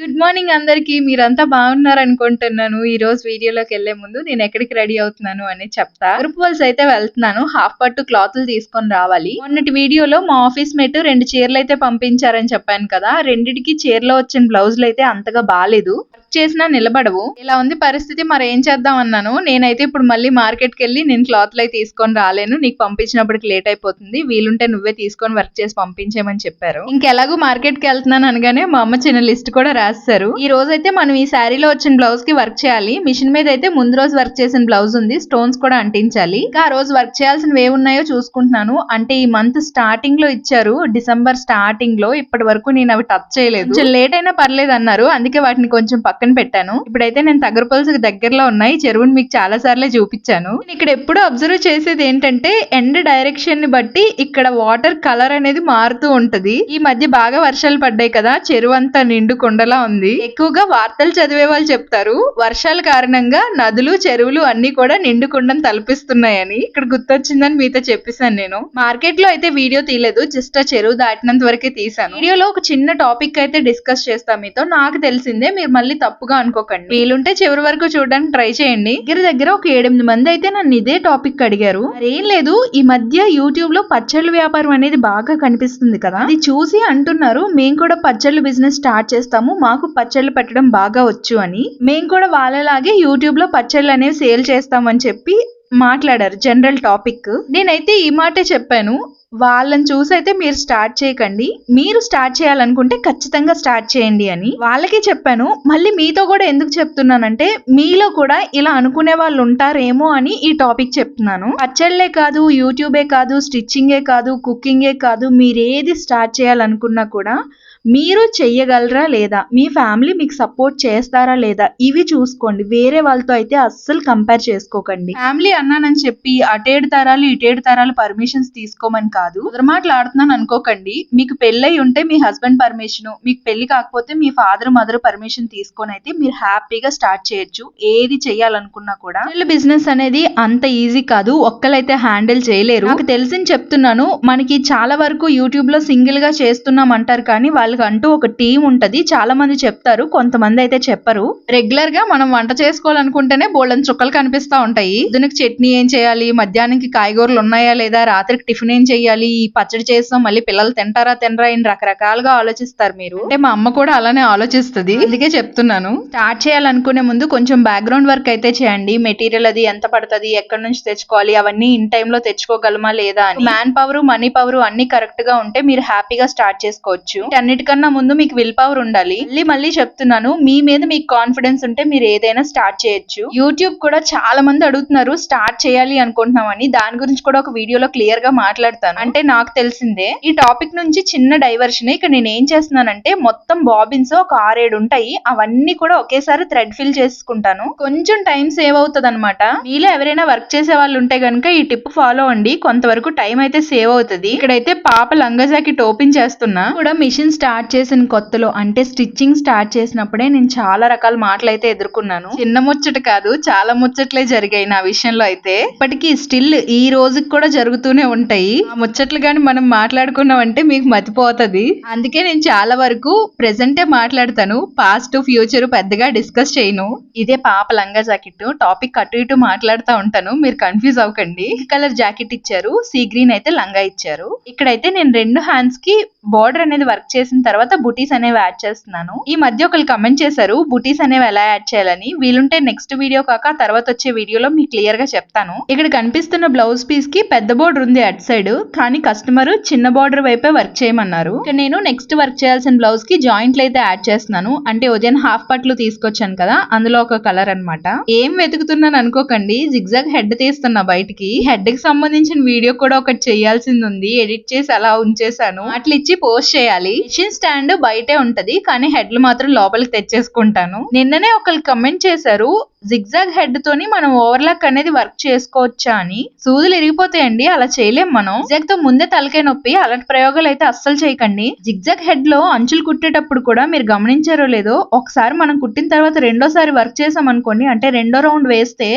Good morning అందరికి. మీరంతా బాగున్నారు అనుకుంటున్నాను ఈ రోజు వీడియోలోకి వెళ్ళే ముందు నేను ఎక్కడికి రెడీ అవుతున్నాను అని చెప్తా. గ్రూప్ అయితే వెళ్తున్నాను. హాఫ్ పట్టు క్లాత్లు తీసుకొని రావాలి. మొన్నటి వీడియోలో మా ఆఫీస్ మేట్ రెండు చీరలు అయితే పంపించారని చెప్పాను కదా. రెండిటికి చీరలో వచ్చిన బ్లౌజులు అయితే అంతగా బాగాలేదు చేసినా నిలబడవు. ఇలా ఉంది పరిస్థితి మరి ఏం చేద్దాం అన్నాను. నేనైతే ఇప్పుడు మళ్ళీ మార్కెట్కి వెళ్ళి నేను క్లాత్లు అయితే తీసుకొని రాలేను. నీకు పంపించినప్పటికి లేట్ అయిపోతుంది. వీలుంటే నువ్వే తీసుకొని వర్క్ చేసి పంపించేమని చెప్పారు. ఇంకెలాగూ మార్కెట్కి వెళ్తున్నాను అనగానే మా అమ్మ చిన్న లిస్ట్ కూడా రాస్తారు ఈ రోజు అయితే మనం ఈ శారీలో వచ్చిన బ్లౌజ్కి వర్క్ చేయాలి. మిషన్ మీద అయితే ముందు రోజు వర్క్ చేసిన బ్లౌజ్ ఉంది. స్టోన్స్ కూడా అంటించాలి. ఇంకా ఆ రోజు వర్క్ చేయాల్సినవి ఏ ఉన్నాయో చూసుకుంటున్నాను. అంటే ఈ మంత్ స్టార్టింగ్లో ఇచ్చారు. డిసెంబర్ స్టార్టింగ్లో ఇప్పటి వరకు నేను అవి టచ్ చేయలేదు. కొంచెం లేట్ అయినా పర్లేదు అన్నారు అందుకే వాటిని కొంచెం పక్కన పెట్టాను. ఇప్పుడైతే నేను తగరపల్స్ దగ్గరలో ఉన్నాయి. చెరువుని మీకు చాలా సార్లే చూపించాను. ఇక్కడ ఎప్పుడు అబ్జర్వ్ చేసేది ఏంటంటే ఎండ్ డైరెక్షన్ని బట్టి ఇక్కడ వాటర్ కలర్ అనేది మారుతూ ఉంటది. ఈ మధ్య బాగా వర్షాలు పడ్డాయి కదా చెరువు అంతా నిండు కొండలా ఉంది. ఎక్కువగా వార్తలు చదివే వాళ్ళు చెప్తారు వర్షాల కారణంగా నదులు చెరువులు అన్ని కూడా నిండు కొండను తలపిస్తున్నాయని. ఇక్కడ గుర్తొచ్చిందని మీతో చెప్పేశాను నేను. మార్కెట్లో అయితే వీడియో తీయలేదు జస్ట్ ఆ చెరువు దాటినంత వరకే తీసాను వీడియోలో ఒక చిన్న టాపిక్ అయితే డిస్కస్ చేస్తాం మీతో. నాకు తెలిసిందే మీరు మళ్ళీ తప్పుగా అనుకోకండి. వీలుంటే చివరి వరకు చూడడానికి ట్రై చేయండి. దగ్గర దగ్గర ఒక ఏడెనిమిది మంది అయితే నన్ను ఇదే టాపిక్ అడిగారు. ఏం లేదు ఈ మధ్య యూట్యూబ్లో పచ్చళ్ళు వ్యాపారం అనేది బాగా కనిపిస్తుంది కదా. అది చూసి అంటున్నారు మేము కూడా పచ్చళ్ళు బిజినెస్ స్టార్ట్ చేస్తాము మాకు పచ్చళ్ళు పెట్టడం బాగా వచ్చు అని. మేము కూడా వాళ్ళలాగే యూట్యూబ్లో పచ్చళ్ళు అనేవి సేల్ చేస్తామని చెప్పి మాట్లాడారు జనరల్ టాపిక్ నేనైతే ఈ మాటే చెప్పాను. వాళ్ళని చూసైతే మీరు స్టార్ట్ చేయకండి. మీరు స్టార్ట్ చేయాలనుకుంటే ఖచ్చితంగా స్టార్ట్ చేయండి అని వాళ్ళకి చెప్పాను. మళ్ళీ మీతో కూడా ఎందుకు చెప్తున్నానంటే మీలో కూడా ఇలా అనుకునే వాళ్ళు ఉంటారేమో అని ఈ టాపిక్ చెప్తున్నాను. పచ్చళ్ళే కాదు యూట్యూబే కాదు స్టిచ్చింగే కాదు కుకింగే కాదు మీరు ఏది స్టార్ట్ చేయాలనుకున్నా కూడా మీరు చెయ్యగలరా లేదా? మీ ఫ్యామిలీ మీకు సపోర్ట్ చేస్తారా లేదా? ఇవి చూసుకోండి. వేరే వాళ్ళతో అయితే అస్సలు కంపేర్ చేసుకోకండి. ఫ్యామిలీ అన్నానని చెప్పి అటేడు తరాలు ఇటేడు తరాలు పర్మిషన్స్ తీసుకోమని కాదు. మాట్లాడుతున్నాను అనుకోకండి. మీకు పెళ్ళై ఉంటే మీ హస్బెండ్ పర్మిషన్ మీకు పెళ్ళి కాకపోతే మీ ఫాదర్ మదర్ పర్మిషన్ తీసుకొని అయితే మీరు హ్యాపీగా స్టార్ట్ చేయొచ్చు. ఏది చేయాలనుకున్నా కూడా. బిజినెస్ అనేది అంత ఈజీ కాదు. ఒక్కలైతే హ్యాండిల్ చేయలేరు. నాకు తెలిసింది చెప్తున్నాను. మనకి చాలా వరకు యూట్యూబ్లో సింగిల్గా చేస్తున్నాం అంటారు కానీ వాళ్ళు వాళ్ళకి అంటూ ఒక టీం ఉంటది. చాలా మంది చెప్తారు. కొంతమంది అయితే చెప్పరు. రెగ్యులర్గా మనం వంట చేసుకోవాలనుకుంటేనే బోల్డన్ చుక్కలు కనిపిస్తా ఉంటాయి. దీనికి చట్నీ ఏం చేయాలి? మధ్యాహ్నానికి కాయగూరలు ఉన్నాయా లేదా? రాత్రికి టిఫిన్ ఏం చేయాలి? ఈ పచ్చడి చేస్తాం మళ్ళీ పిల్లలు తింటారా తినరా అని రకరకాలుగా ఆలోచిస్తారు మీరు. అంటే మా అమ్మ కూడా అలానే ఆలోచిస్తుంది. అందుకే చెప్తున్నాను. స్టార్ట్ చేయాలనుకునే ముందు కొంచెం బ్యాక్గ్రౌండ్ వర్క్ అయితే చేయండి. మెటీరియల్ అది ఎంత పడుతుంది? ఎక్కడి నుంచి తెచ్చుకోవాలి? అవన్నీ ఇన్ టైమ్లో తెచ్చుకోగలమా లేదా అని. మ్యాన్ పవర్ మనీ పవర్ అన్ని కరెక్ట్గా ఉంటే మీరు హ్యాపీగా స్టార్ట్ చేసుకోవచ్చు. అన్నిటి అన్నిటికన్నా ముందు మీకు విల్ పవర్ ఉండాలి. మళ్ళీ మళ్ళీ చెప్తున్నాను మీ మీద మీకు కాన్ఫిడెన్స్ ఉంటే మీరు ఏదైనా స్టార్ట్ చేయొచ్చు. యూట్యూబ్ కూడా చాలా మంది అడుగుతున్నారు స్టార్ట్ చేయాలి అనుకుంటున్నామని. దాని గురించి కూడా ఒక వీడియోలో క్లియర్గా మాట్లాడతాను. అంటే నాకు తెలిసిందే ఈ టాపిక్ నుంచి చిన్న డైవర్షన్ ఇక్కడ నేను ఏం చేస్తున్నానంటే మొత్తం బాబిన్స్ ఒక ఆరేడు ఉంటాయి. అవన్నీ కూడా ఒకేసారి థ్రెడ్ ఫిల్ చేసుకుంటాను. కొంచెం టైం సేవ్ అవుతుంది అనమాట మీలో ఎవరైనా వర్క్ చేసే వాళ్ళు ఉంటే గనుక ఈ టిప్ ఫాలో అండి. కొంతవరకు టైం అయితే సేవ్ అవుతుంది. ఇక్కడైతే పాప లంగా జాకెట్ ఓపెన్ చేస్తున్నా. కూడా మిషన్ స్టార్ట్ స్టార్ట్ చేసిన కొత్తలో అంటే స్టిచ్చింగ్ స్టార్ట్ చేసినప్పుడే నేను చాలా రకాల మాటలు అయితే ఎదుర్కొన్నాను. చిన్న ముచ్చట కాదు చాలా ముచ్చట్లే జరిగాయి నా విషయంలో అయితే. ఇప్పటికీ స్టిల్ ఈ రోజుకి కూడా జరుగుతూనే ఉంటాయి. ఆ ముచ్చట్లు గాని మనం మాట్లాడుకున్నాం అంటే మీకు మతిపోతుంది. అందుకే నేను చాలా వరకు ప్రెసెంటే మాట్లాడతాను. పాస్ట్ ఫ్యూచర్ పెద్దగా డిస్కస్ చేయను. ఇదే పాప లంగా జాకెట్ టాపిక్ అటు ఇటు మాట్లాడుతూ ఉంటాను. మీరు కన్ఫ్యూజ్ అవ్వకండి. కలర్ జాకెట్ ఇచ్చారు. సీ గ్రీన్ అయితే లంగా ఇచ్చారు. ఇక్కడైతే నేను రెండు హ్యాండ్స్కి బార్డర్ అనేది వర్క్ చేసిన తర్వాత బుటీస్ అనేవి యాడ్ చేస్తున్నాను. ఈ మధ్య ఒకరు కమెంట్ చేశారు బుటీస్ అనేవి ఎలా యాడ్ చేయాలని? వీలుంటే నెక్స్ట్ వీడియో కాక తర్వాత వచ్చే వీడియోలో మీకు క్లియర్గా చెప్తాను. ఇక్కడ కనిపిస్తున్న బ్లౌజ్ పీస్కి పెద్ద బోర్డర్ ఉంది అట్ సైడ్ కానీ కస్టమర్ చిన్న బార్డర్ వైపే వర్క్ చేయమన్నారు. నేను నెక్స్ట్ వర్క్ చేయాల్సిన బ్లౌజ్కి జాయింట్లు అయితే యాడ్ చేస్తున్నాను. అంటే ఉదయం హాఫ్ పట్లు తీసుకొచ్చాను కదా అందులో ఒక కలర్ అనమాట ఏం వెతుకుతున్నాను అనుకోకండి జిగ్జాగ్ హెడ్ తీస్తున్నా బయటికి. హెడ్కి సంబంధించిన వీడియో కూడా ఒకటి చేయాల్సింది ఉంది ఎడిట్ చేసి అలా ఉంచేసాను అట్లా ఇచ్చి పోస్ట్ చేయాలి స్టాండ్ బయటే ఉంటది కానీ హెడ్లు మాత్రం లోపలికి తెచ్చేసుకుంటాను. నిన్ననే ఒకళ్ళు కమెంట్ చేశారు జిగ్జాగ్ హెడ్ తోని మనం ఓవర్లాక్ అనేది వర్క్ చేసుకోవచ్చా అని. సూదులు ఇరిగిపోతాయండి అలా చేయలేం మనం. జిగ్జాగ్తో ముందే తలకే నొప్పి అలాంటి ప్రయోగాలు అయితే అస్సలు చేయకండి. జిగ్జాగ్ హెడ్లో అంచులు కుట్టేటప్పుడు కూడా మీరు గమనించారో లేదో ఒకసారి మనం కుట్టిన తర్వాత రెండోసారి వర్క్ చేసాం అనుకోండి అంటే రెండో రౌండ్ వేస్తే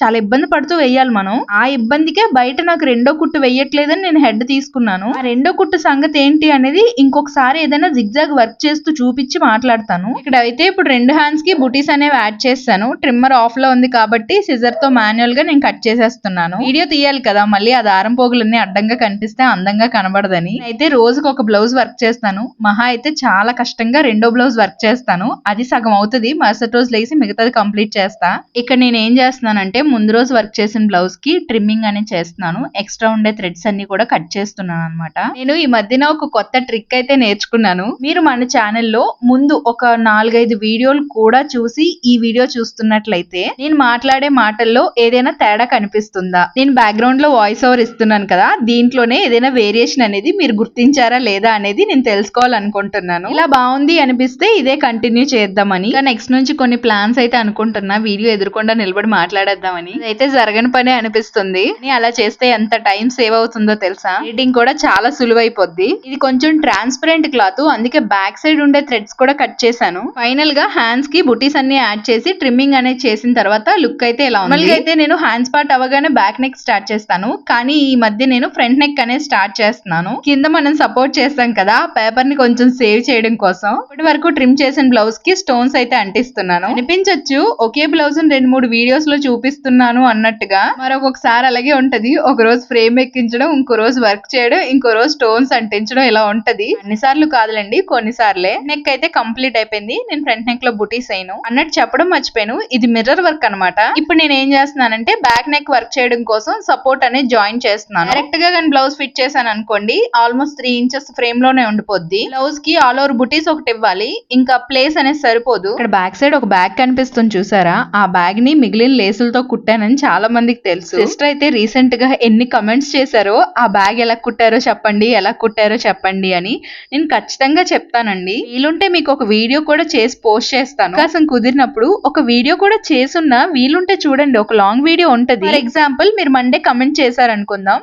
చాలా ఇబ్బంది పడుతూ వేయాలి మనం. ఆ ఇబ్బందికే బయట నాకు రెండో కుట్టు వేయట్లేదని నేను హెడ్ తీసుకున్నాను. ఆ రెండో కుట్టు సంగతి ఏంటి అనేది ఇంకొకసారి ఏదైనా జిగ్జాగ్ వర్క్ చేస్తూ చూపించి మాట్లాడతాను. ఇక్కడ అయితే ఇప్పుడు రెండు హ్యాండ్స్కి బుటీస్ అనేవి యాడ్ చేస్తాను. ట్రిమ్మర్ ఆఫ్లో ఉంది కాబట్టి సిజర్తో మాన్యువల్గా నేను కట్ చేసేస్తున్నాను. వీడియో తీయాలి కదా మళ్ళీ ఆ దారం పోగులన్నీ అడ్డంగా కనిపిస్తే అందంగా కనబడదని. అయితే రోజుకు ఒక బ్లౌజ్ వర్క్ చేస్తాను. మహా అయితే చాలా కష్టంగా రెండో బ్లౌజ్ వర్క్ చేస్తాను. అది సగం అవుతుంది మరుసటి రోజు లేసి మిగతాది కంప్లీట్ చేస్తా. ఇక్కడ నేను ఏం చేస్తున్నానంటే ముందు రోజు వర్క్ చేసిన బ్లౌజ్కి ట్రిమ్మింగ్ అనేది చేస్తున్నాను. ఎక్స్ట్రా ఉండే థ్రెడ్స్ అన్ని కూడా కట్ చేస్తున్నాను అనమాట నేను ఈ మధ్యన ఒక కొత్త ట్రిక్ అయితే నేర్చుకున్నాను. మీరు మన ఛానల్లో ముందు ఒక నాలుగైదు వీడియోలు కూడా చూసి ఈ వీడియో చూస్తున్నట్లయితే నేను మాట్లాడే మాటల్లో ఏదైనా తేడా కనిపిస్తుందా? నేను బ్యాక్గ్రౌండ్లో వాయిస్ ఓవర్ ఇస్తున్నాను కదా దీంట్లోనే ఏదైనా వేరియేషన్ అనేది మీరు గుర్తించారా లేదా అనేది నేను తెలుసుకోవాలనుకుంటున్నాను. ఇలా బాగుంది అనిపిస్తే ఇదే కంటిన్యూ చేద్దామని. నెక్స్ట్ నుంచి కొన్ని ప్లాన్స్ అయితే అనుకుంటున్నా. వీడియో ఎదురుకుండా నిలబడి మాట్లాడేద్దాం మాట్లాడేద్దామని అయితే జరగని పని అనిపిస్తుంది. అలా చేస్తే ఎంత టైం సేవ్ అవుతుందో తెలుసా? ఎడిటింగ్ కూడా చాలా సులువైపోద్ది. ఇది కొంచెం ట్రాన్స్పరెంట్ క్లాత్ అందుకే బ్యాక్ సైడ్ ఉండే థ్రెడ్స్ కూడా కట్ చేశాను. ఫైనల్గా హ్యాండ్స్కి బుటీస్ అన్ని యాడ్ చేసి ట్రిమ్మింగ్ అనేది చేసిన తర్వాత లుక్ అయితే ఇలా ఉంది? అయితే నేను హ్యాండ్స్ పార్ట్ అవగానే బ్యాక్ నెక్ స్టార్ట్ చేస్తాను. కానీ ఈ మధ్య నేను ఫ్రంట్ నెక్ అనేది స్టార్ట్ చేస్తున్నాను. కింద మనం సపోర్ట్ చేస్తాం కదా పేపర్ని కొంచెం సేవ్ చేయడం కోసం. ఇప్పటి వరకు ట్రిమ్ చేసిన బ్లౌజ్కి స్టోన్స్ అయితే అంటిస్తున్నాను. అనిపించొచ్చు ఒకే బ్లౌజ్ రెండు మూడు వీడియోస్లో చూపిస్తున్నాను అన్నట్టుగా మరొకసారి అలాగే ఉంటది. ఒక రోజు ఫ్రేమ్ ఎక్కించడం ఇంకో రోజు వర్క్ చేయడం ఇంకో రోజు స్టోన్స్ అంటించడం ఇలా ఉంటది. అన్నిసార్లు కాదులండి కొన్నిసార్లే. నెక్ అయితే కంప్లీట్ అయిపోయింది. నేను ఫ్రంట్ నెక్లో బుటీస్ అయ్యాను అన్నట్టు చెప్పడం మర్చిపోయాను. ఇది మిర్రర్ వర్క్ అనమాట ఇప్పుడు నేను ఏం చేస్తున్నానంటే బ్యాక్ నెక్ వర్క్ చేయడం కోసం సపోర్ట్ అనేది జాయిన్ చేస్తున్నాను. డైరెక్ట్గా కానీ బ్లౌజ్ ఫిట్ చేశాను అనుకోండి ఆల్మోస్ట్ త్రీ ఇంచెస్ ఫ్రేమ్లోనే ఉండిపోద్ది. బ్లౌజ్కి ఆల్ ఓవర్ బుటీస్ ఒకటి ఇవ్వాలి. ఇంకా ప్లేస్ అనేది సరిపోదు. ఇక్కడ బ్యాక్ సైడ్ ఒక బ్యాగ్ కనిపిస్తుంది చూసారా? ఆ బ్యాగ్ని మిగిలిన లేసులతో కుట్టానని చాలా మందికి తెలుసు. సిస్టర్ అయితే రీసెంట్గా ఎన్ని కమెంట్స్ చేశారో ఆ బ్యాగ్ ఎలా కుట్టారో చెప్పండి ఎలా కుట్టారో చెప్పండి అని నేను ఖచ్చితంగా చెప్తానండి. వీలుంటే మీకు ఒక వీడియో కూడా చేసి పోస్ట్ చేస్తాను. అవకాశం కుదిరినప్పుడు ఒక వీడియో కూడా చేసున్నా వీలుంటే చూడండి ఒక లాంగ్ వీడియో ఉంటది. ఫర్ ఎగ్జాంపుల్ మీరు మండే కమెంట్ చేశారనుకుందాం.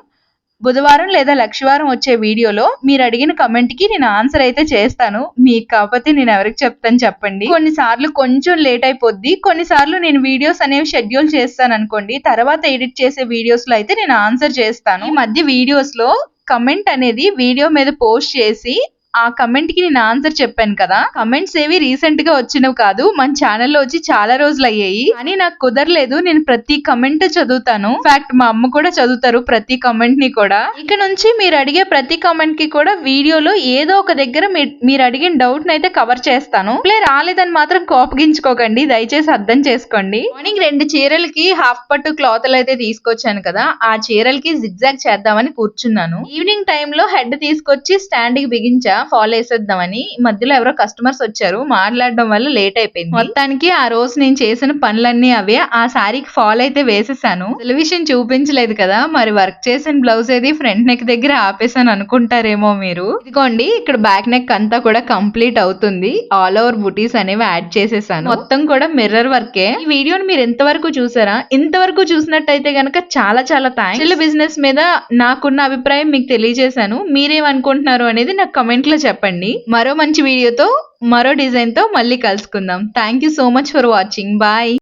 బుధవారం లేదా లక్షవారం వచ్చే వీడియోలో మీరు అడిగిన కమెంట్కి నేను ఆన్సర్ అయితే చేస్తాను. మీకు కాకపోతే నేను ఎవరికి చెప్తాను చెప్పండి. కొన్నిసార్లు కొంచెం లేట్ అయిపోద్ది. కొన్నిసార్లు నేను వీడియోస్ అనేవి షెడ్యూల్ చేస్తాను అనుకోండి. తర్వాత ఎడిట్ చేసే వీడియోస్లో అయితే నేను ఆన్సర్ చేస్తాను. ఈ మధ్య వీడియోస్లో కమెంట్ అనేది వీడియో మీద పోస్ట్ చేసి ఆ కమెంట్కి నేను ఆన్సర్ చెప్పాను కదా. కమెంట్స్ ఏవి రీసెంట్గా వచ్చినవి కాదు. మన ఛానల్లో వచ్చి చాలా రోజులు అయ్యాయి. కానీ నాకు కుదరలేదు. నేను ప్రతి కమెంట్ చదువుతాను. ఫ్యాక్ట్ మా అమ్మ కూడా చదువుతారు ప్రతి కమెంట్ని కూడా. ఇక నుంచి మీరు అడిగే ప్రతి కమెంట్కి కూడా వీడియోలో ఏదో ఒక దగ్గర మీ- మీరు అడిగిన డౌట్ అయితే కవర్ చేస్తాను. ప్లే రాలేదని మాత్రం కోపగించుకోకండి. దయచేసి అర్థం చేసుకోండి. మార్నింగ్ రెండు చీరలకి హాఫ్ పట్టు క్లాత్లు అయితే తీసుకొచ్చాను కదా. ఆ చీరలకి జిగ్జాగ్ చేద్దామని కూర్చున్నాను. ఈవినింగ్ టైంలో హెడ్ తీసుకొచ్చి స్టాండ్కి బిగించా. ఫాల్ వేసేద్దామని మధ్యలో ఎవరో కస్టమర్స్ వచ్చారు. మాట్లాడడం వల్ల లేట్ అయిపోయింది. మొత్తానికి ఆ రోజు నేను చేసిన పనులన్నీ అవే. ఆ సారీకి ఫాల్ అయితే వేసేసాను. టెలివిజన్ చూపించలేదు కదా. మరి వర్క్ చేసిన బ్లౌజ్ ఏది ఫ్రంట్ నెక్ దగ్గర ఆపేసాను అనుకుంటారేమో మీరు. ఇదిగోండి ఇక్కడ బ్యాక్ నెక్ అంతా కూడా కంప్లీట్ అవుతుంది. ఆల్ ఓవర్ బుటీస్ అనేవి యాడ్ చేసేసాను. మొత్తం కూడా మిర్రర్ వర్కే ఈ వీడియోని మీరు ఎంతవరకు చూసారా? ఇంతవరకు చూసినట్టయితే గనక చాలా చాలా థ్యాంక్స్ బిజినెస్ మీద నాకున్న అభిప్రాయం మీకు తెలియజేశాను. మీరేమనుకుంటున్నారు అనేది నాకు కమెంట్ లో చెప్పండి. మరో మంచి వీడియోతో మరో డిజైన్తో మళ్ళీ కలుసుకుందాం. Thank you so much for watching bye